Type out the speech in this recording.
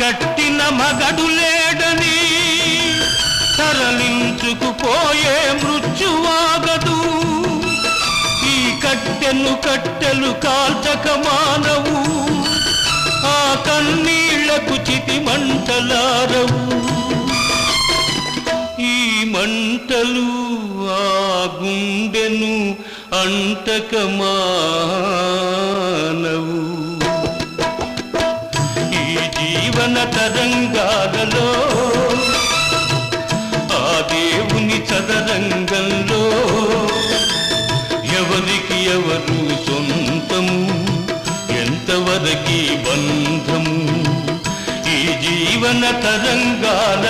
కట్టిన ఆగడులేడని తరలించుకుపోయే మృత్యువాగదు. ఈ కట్టెను కట్టెలు కాల్చక మానవు. ఆ కన్నీళ్ళకు చితి మంటలారవు. ఈ మంటలు ఆ గుండెను అంటక జీవన తరంగాలలో ఆ దేవుని చదరంగంలో ఎవరికి ఎవరు సొంతము ఎంతవరకి బంధము? ఈ జీవన తరంగాల